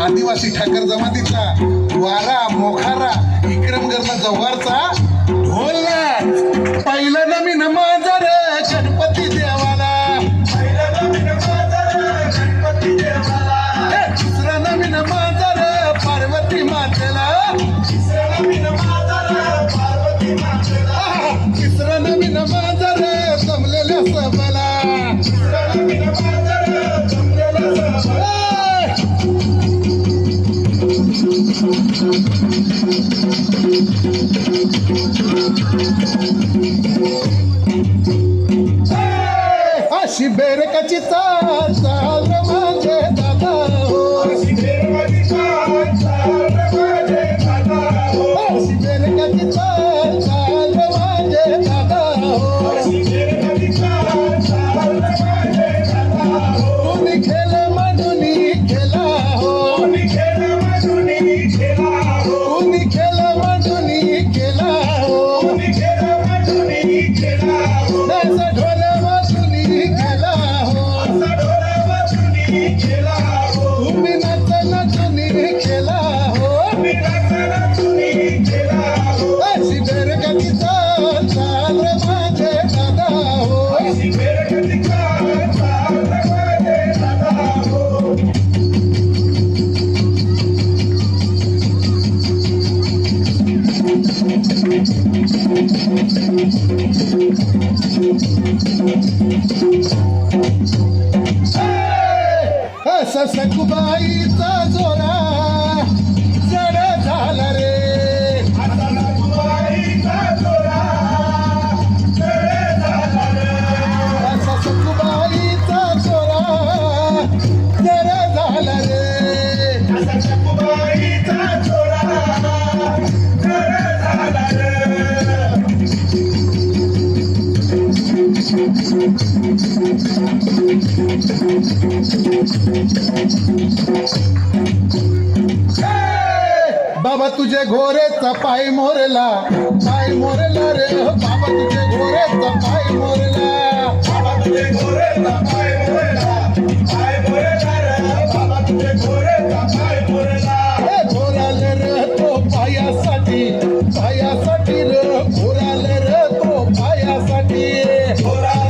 आदिवासी ठाकर जमातीचा वारा मोखारा विक्रमगरचा जव्हारचा ढोल नाच पहिला नवीन माझर गणपती देवाला. हे, दुसरा नवीन माझर पार्वती मातेला. Se bere ca ce बाबा तुझे घोरेचा पाय मोरला. पाय मोरला रे. बाबा तुझे घोरेचा पाय मोरला. हे por ahí.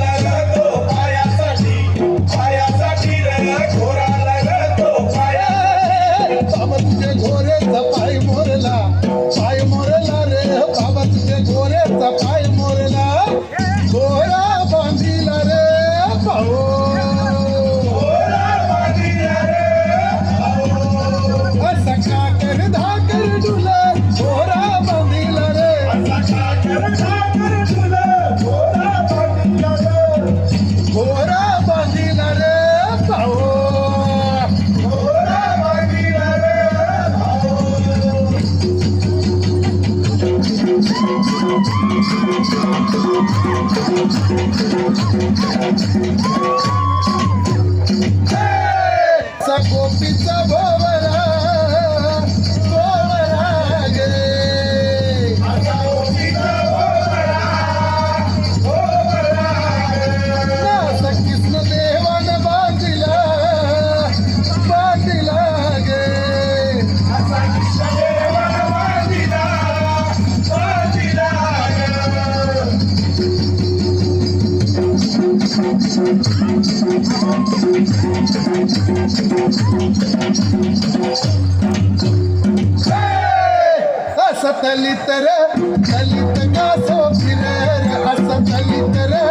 असं दलित रे दलित का सो फिरे रे असं दलित रे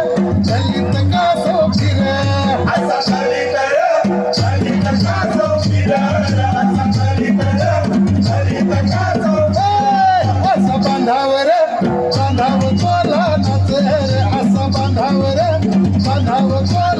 दलित का सो फिरे बांधावर बांधाव कोला बांधावर बांधाव कोला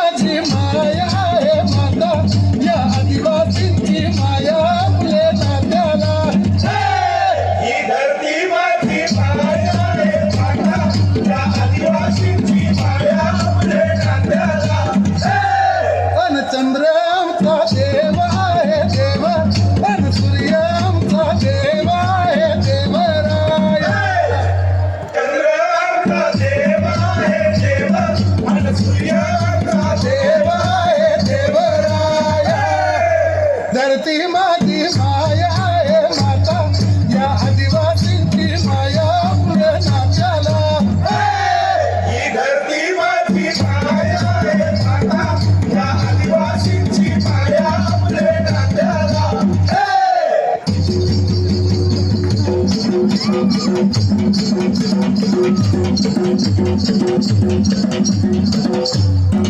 Thank you.